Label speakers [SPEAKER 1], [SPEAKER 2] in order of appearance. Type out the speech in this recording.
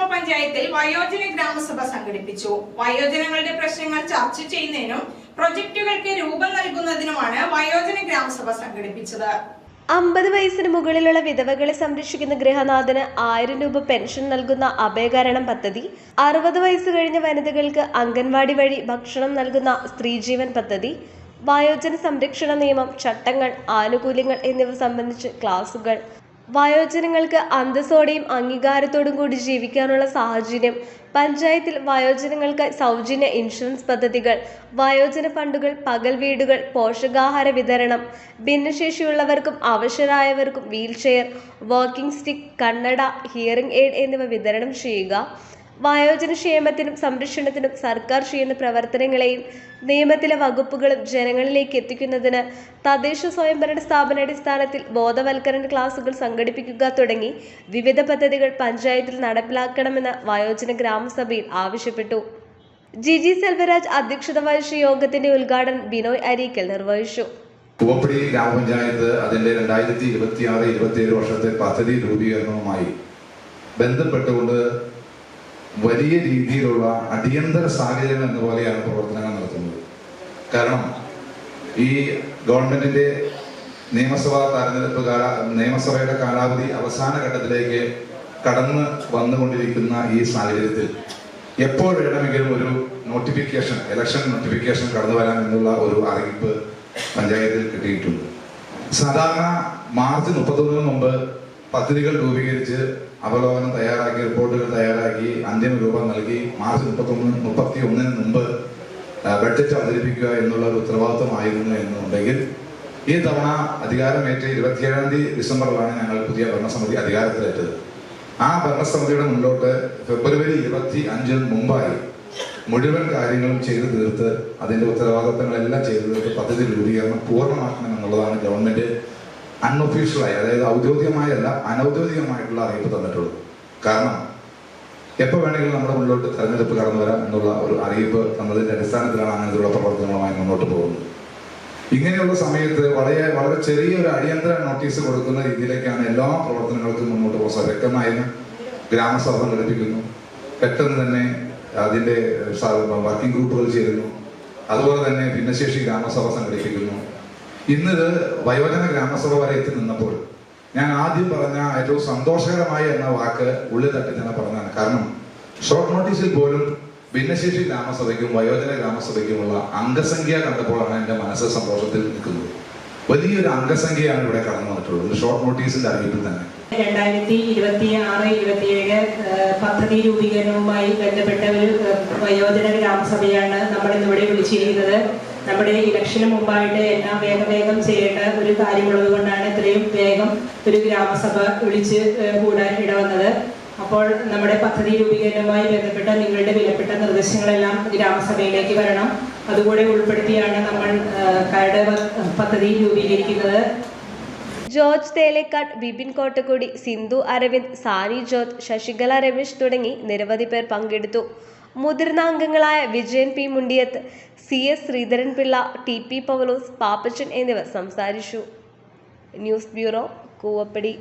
[SPEAKER 1] ഗ്രാമപഞ്ചായത്തിൽ വയോജന ഗ്രാമസഭ സംഘടിപ്പിച്ചു. വയോജനങ്ങളുടെ പ്രശ്നങ്ങൾ ചർച്ച ചെയ്യുന്നതിനും പ്രൊജക്ടുകൾക്ക് രൂപം നൽകുന്നതിനുമാണ് വയോജന ഗ്രാമസഭ സംഘടിപ്പിച്ചത്.
[SPEAKER 2] അമ്പത് വയസ്സിന് മുകളിലുള്ള വിധവകളെ സംരക്ഷിക്കുന്ന ഗൃഹനാഥന് ആയിരം രൂപ പെൻഷൻ നൽകുന്ന അഭയകരണം പദ്ധതി അറുപത് വയസ്സ് കഴിഞ്ഞ വനിതകൾക്ക് അംഗൻവാടി വഴി ഭക്ഷണം നൽകുന്ന സ്ത്രീജീവൻ പദ്ധതി വയോജന സംരക്ഷണ നിയമം ചട്ടങ്ങൾ ആനുകൂല്യങ്ങൾ എന്നിവ സംബന്ധിച്ച് ക്ലാസുകൾ വയോജനങ്ങൾക്ക് അന്തസ്സോടെയും അംഗീകാരത്തോടും കൂടി ജീവിക്കാനുള്ള സാഹചര്യം. പഞ്ചായത്തിൽ വയോജനങ്ങൾക്ക് സൗജന്യ ഇൻഷുറൻസ് പദ്ധതികൾ വയോജന ഫണ്ടുകൾ പകൽ വീടുകൾ പോഷകാഹാര വിതരണം ഭിന്നശേഷിയുള്ളവർക്കും അവശരായവർക്കും വീൽചെയർ വാക്കിംഗ് സ്റ്റിക്ക് കണ്ണട ഹിയറിംഗ് എയ്ഡ് എന്നിവ വിതരണം ചെയ്യുക. വയോജന ക്ഷേമത്തിനും സംരക്ഷണത്തിനും സർക്കാർ ചെയ്യുന്ന പ്രവർത്തനങ്ങളെയും നിയമത്തിലെ വകുപ്പുകളും ജനങ്ങളിലേക്ക് എത്തിക്കുന്നതിന് തദ്ദേശ സ്വയംഭരണ സ്ഥാപന അടിസ്ഥാനത്തിൽ ബോധവൽക്കരണ ക്ലാസുകൾ സംഘടിപ്പിക്കുക തുടങ്ങി വിവിധ പദ്ധതികൾ പഞ്ചായത്തിൽ നടപ്പിലാക്കണമെന്ന് വയോജന ഗ്രാമസഭയിൽ ആവശ്യപ്പെട്ടു. ജി ജി സെൽവരാജ് അധ്യക്ഷത വഹിച്ച യോഗത്തിന്റെ ഉദ്ഘാടനം ബിനോയ് അരീക്കൽ നിർവഹിച്ചു.
[SPEAKER 3] കൂവപ്പടി ഗ്രാമപഞ്ചായത്ത് അതിന്റെ രണ്ടായിരത്തി ഇരുപത്തി ആറ് ഇരുപത്തിയേഴ് വർഷത്തെ പദ്ധതി രൂപീകരണവുമായി ബന്ധപ്പെട്ടുകൊണ്ട് വലിയ രീതിയിലുള്ള അടിയന്തര സാഹചര്യം എന്ന പോലെയാണ് പ്രവർത്തനങ്ങൾ നടത്തുന്നത്. കാരണം ഈ ഗവൺമെന്റിന്റെ നിയമസഭാ തെരഞ്ഞെടുപ്പ് കാല നിയമസഭയുടെ കാലാവധി അവസാന ഘട്ടത്തിലേക്ക് കടന്ന് വന്നുകൊണ്ടിരിക്കുന്ന ഈ സാഹചര്യത്തിൽ എപ്പോൾ വേണമെങ്കിലും ഒരു നോട്ടിഫിക്കേഷൻ ഇലക്ഷൻ നോട്ടിഫിക്കേഷൻ കടന്നു വരാം എന്നുള്ള ഒരു അറിയിപ്പ് പഞ്ചായത്തിൽ കിട്ടിയിട്ടുണ്ട്. സാധാരണ മാർച്ച് മുപ്പത്തൊന്നിന് മുമ്പ് പദ്ധതികൾ രൂപീകരിച്ച് അവലോകനം തയ്യാറാക്കി റിപ്പോർട്ടുകൾ തയ്യാറാക്കി അന്തിമ രൂപം നൽകി മാർച്ച് മുപ്പത്തൊന്ന് മുപ്പത്തി ഒന്നിന് മുമ്പ് ബഡ്ജറ്റ് അവതരിപ്പിക്കുക എന്നുള്ള ഒരു ഉത്തരവാദിത്വമായിരുന്നു എന്നുണ്ടെങ്കിൽ ഈ തവണ അധികാരമേറ്റ ഇരുപത്തിയേഴാം തീയതി ഡിസംബറിലാണ് ഞങ്ങൾ പുതിയ ഭരണസമിതി അധികാരത്തിലേറ്റത്. ആ ഭരണസമിതിയുടെ മുന്നോട്ട് ഫെബ്രുവരി ഇരുപത്തി അഞ്ചിന് മുമ്പായി മുഴുവൻ കാര്യങ്ങളും ചെയ്തു തീർത്ത് അതിന്റെ ഉത്തരവാദിത്തങ്ങളെല്ലാം ചെയ്തു തീർത്ത് പദ്ധതി രൂപീകരണം പൂർണമാക്കണം എന്നുള്ളതാണ് ഗവൺമെന്റ് അൺഒഫീഷ്യലായി അതായത് ഔദ്യോഗികമായല്ല അനൗദ്യോഗികമായിട്ടുള്ള അറിയിപ്പ് തന്നിട്ടുള്ളൂ. കാരണം എപ്പോൾ വേണമെങ്കിലും നമ്മുടെ മുന്നോട്ട് തെരഞ്ഞെടുപ്പ് കടന്നു വരാം എന്നുള്ള ഒരു അറിയിപ്പ് നമ്മളതിന്റെ അടിസ്ഥാനത്തിലാണ് അങ്ങനെയുള്ള പ്രവർത്തനങ്ങളുമായി മുന്നോട്ട് പോകുന്നത്. ഇങ്ങനെയുള്ള സമയത്ത് വളരെ വളരെ ചെറിയ ഒരു അടിയന്തര നോട്ടീസ് കൊടുക്കുന്ന രീതിയിലേക്കാണ് എല്ലാ പ്രവർത്തനങ്ങൾക്കും മുന്നോട്ട് പോകുന്നത്. വ്യക്തമായും ഗ്രാമസഭ ഘടിപ്പിക്കുന്നു. പെട്ടെന്ന് തന്നെ അതിന്റെ വർക്കിംഗ് ഗ്രൂപ്പുകൾ ചേരുന്നു. അതുപോലെ തന്നെ ഭിന്നശേഷി ഗ്രാമസഭ സംഘടിപ്പിക്കുന്നു. ഇന്നിത് വയോജന ഗ്രാമസഭ വരെ എത്തി നിന്നപ്പോൾ ഞാൻ ആദ്യം പറഞ്ഞ ഏറ്റവും സന്തോഷകരമായ എന്ന വാക്ക് ഉള്ളിൽ തട്ടി തന്നെ പറഞ്ഞതാണ്. കാരണം ഷോർട്ട് നോട്ടീസിൽ പോലും ഭിന്നശേഷി ഗ്രാമസഭയ്ക്കും വയോജന ഗ്രാമസഭയ്ക്കുമുള്ള അംഗസംഖ്യ കണ്ടപ്പോഴാണ് എന്റെ മനസ്സ് സന്തോഷത്തിൽ നിൽക്കുന്നത്. വലിയൊരു അംഗസംഖ്യയാണ് ഇവിടെ കടന്നു വന്നിട്ടുള്ളത്. ഷോർട്ട് നോട്ടീസിന്റെ അറിയിപ്പിൽ തന്നെ.
[SPEAKER 4] രണ്ടായിരത്തി ഇരുപത്തി ആറ് ഇരുപത്തിയേഴ് പദ്ധതി രൂപീകരണവുമായി ബന്ധപ്പെട്ട ഒരു വയോജന ഗ്രാമസഭയാണ് നമ്മൾ ഇന്നിവിടെ വിളിച്ചിരിക്കുന്നത്. നമ്മുടെ ഇലക്ഷന് മുമ്പായിട്ട് എല്ലാം വേഗം വേഗം ചെയ്യേണ്ട ഒരു കാര്യമുള്ളത് കൊണ്ടാണ് ഇത്രയും വേഗം ഒരു ഗ്രാമസഭ വിളിച്ച് കൂടാൻ ഇടവന്നത്. അപ്പോൾ നമ്മുടെ പദ്ധതി രൂപീകരണവുമായി ബന്ധപ്പെട്ട നിങ്ങളുടെ വിലപ്പെട്ട നിർദ്ദേശങ്ങളെല്ലാം ഗ്രാമസഭയിലേക്ക് വരണം. അതുകൂടെ ഉൾപ്പെടുത്തിയാണ് നമ്മൾ കരട് പദ്ധതി രൂപീകരിക്കുന്നത്.
[SPEAKER 2] ജോർജ് തേലേക്കാട് ബിപിൻ കോട്ടക്കുടി സിന്ധു അരവിന്ദ് സാനി ജോർജ് ശശികല രമേശ് തുടങ്ങി നിരവധി പേർ പങ്കെടുത്തു. മുതിർന്ന അംഗങ്ങളായ Vijayan P Mundiyath C S Sreedharanpillai T P Paulose Pappachan എന്നിവർ സംസാരിച്ചു. News bureau Koovappady.